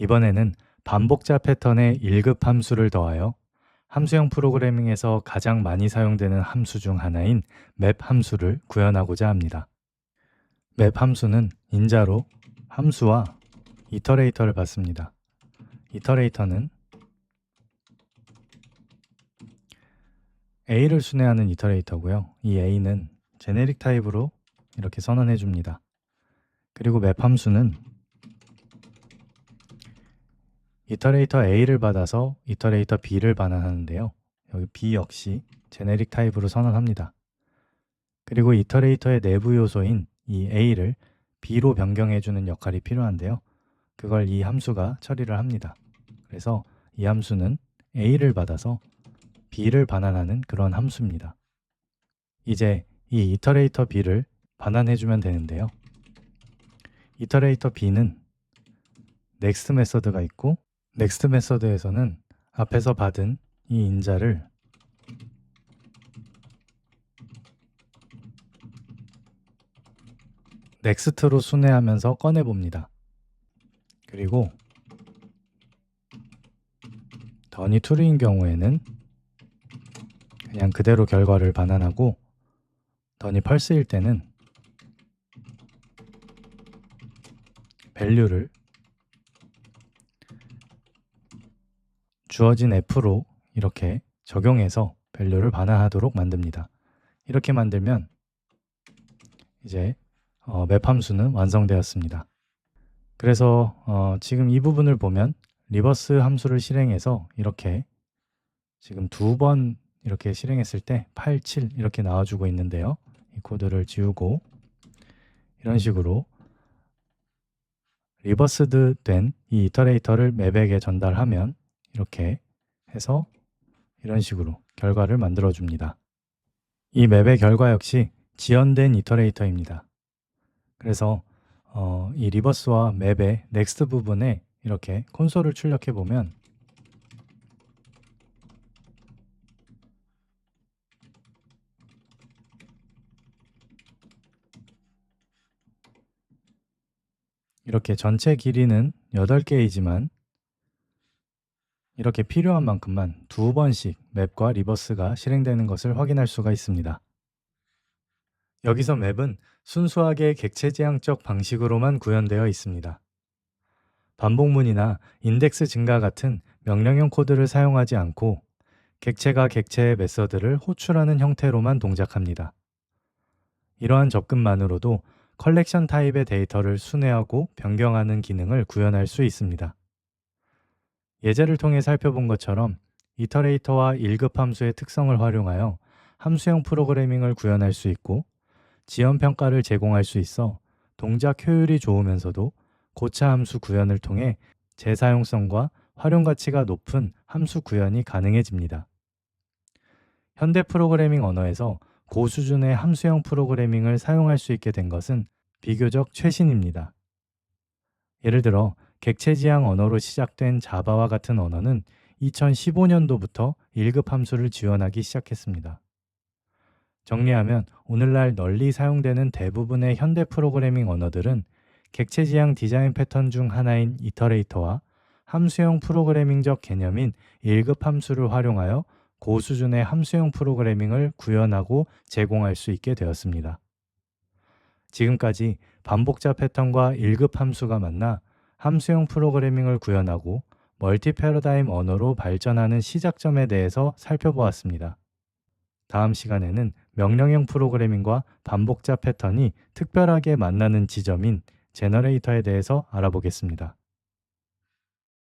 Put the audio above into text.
이번에는 반복자 패턴의 1급 함수를 더하여 함수형 프로그래밍에서 가장 많이 사용되는 함수 중 하나인 맵 함수를 구현하고자 합니다. 맵 함수는 인자로 함수와 이터레이터를 받습니다. 이터레이터는 A를 순회하는 이터레이터고요. 이 A는 제네릭 타입으로 이렇게 선언해 줍니다. 그리고 맵 함수는 이터레이터 A를 받아서 이터레이터 B를 반환하는데요. 여기 B 역시 제네릭 타입으로 선언합니다. 그리고 이터레이터의 내부 요소인 이 A를 B로 변경해주는 역할이 필요한데요. 그걸 이 함수가 처리를 합니다. 그래서 이 함수는 A를 받아서 B를 반환하는 그런 함수입니다. 이제 이 이터레이터 B를 반환해주면 되는데요. 이터레이터 B는 next 메서드가 있고 next 메서드에서는 앞에서 받은 이 인자를 next로 순회하면서 꺼내 봅니다. 그리고 더니 true인 경우에는 그냥 그대로 결과를 반환하고 더니 펄스일 때는 value를 주어진 f로 이렇게 적용해서 value를 반환하도록 만듭니다. 이렇게 만들면 이제 어, 맵 함수는 완성되었습니다. 그래서 어, 지금 이 부분을 보면 리버스 함수를 실행해서 이렇게 지금 두 번 이렇게 실행했을 때 8, 7 이렇게 나와주고 있는데요. 이 코드를 지우고 이런 식으로 리버스드 된 이 이터레이터를 맵에게 전달하면 이렇게 해서 이런 식으로 결과를 만들어 줍니다. 이 맵의 결과 역시 지연된 이터레이터입니다. 그래서 어, 이 리버스와 맵의 넥스트 부분에 이렇게 콘솔을 출력해 보면 이렇게 전체 길이는 8개이지만 이렇게 필요한 만큼만 두 번씩 맵과 리버스가 실행되는 것을 확인할 수가 있습니다. 여기서 맵은 순수하게 객체지향적 방식으로만 구현되어 있습니다. 반복문이나 인덱스 증가 같은 명령형 코드를 사용하지 않고 객체가 객체의 메서드를 호출하는 형태로만 동작합니다. 이러한 접근만으로도 컬렉션 타입의 데이터를 순회하고 변경하는 기능을 구현할 수 있습니다. 예제를 통해 살펴본 것처럼 이터레이터와 1급 함수의 특성을 활용하여 함수형 프로그래밍을 구현할 수 있고 지연 평가를 제공할 수 있어 동작 효율이 좋으면서도 고차 함수 구현을 통해 재사용성과 활용 가치가 높은 함수 구현이 가능해집니다. 현대 프로그래밍 언어에서 고수준의 함수형 프로그래밍을 사용할 수 있게 된 것은 비교적 최신입니다. 예를 들어 객체지향 언어로 시작된 자바와 같은 언어는 2015년도부터 1급 함수를 지원하기 시작했습니다. 정리하면 오늘날 널리 사용되는 대부분의 현대 프로그래밍 언어들은 객체지향 디자인 패턴 중 하나인 이터레이터와 함수형 프로그래밍적 개념인 1급 함수를 활용하여 고수준의 함수형 프로그래밍을 구현하고 제공할 수 있게 되었습니다. 지금까지 반복자 패턴과 1급 함수가 만나 함수형 프로그래밍을 구현하고 멀티 패러다임 언어로 발전하는 시작점에 대해서 살펴보았습니다. 다음 시간에는 명령형 프로그래밍과 반복자 패턴이 특별하게 만나는 지점인 제너레이터에 대해서 알아보겠습니다.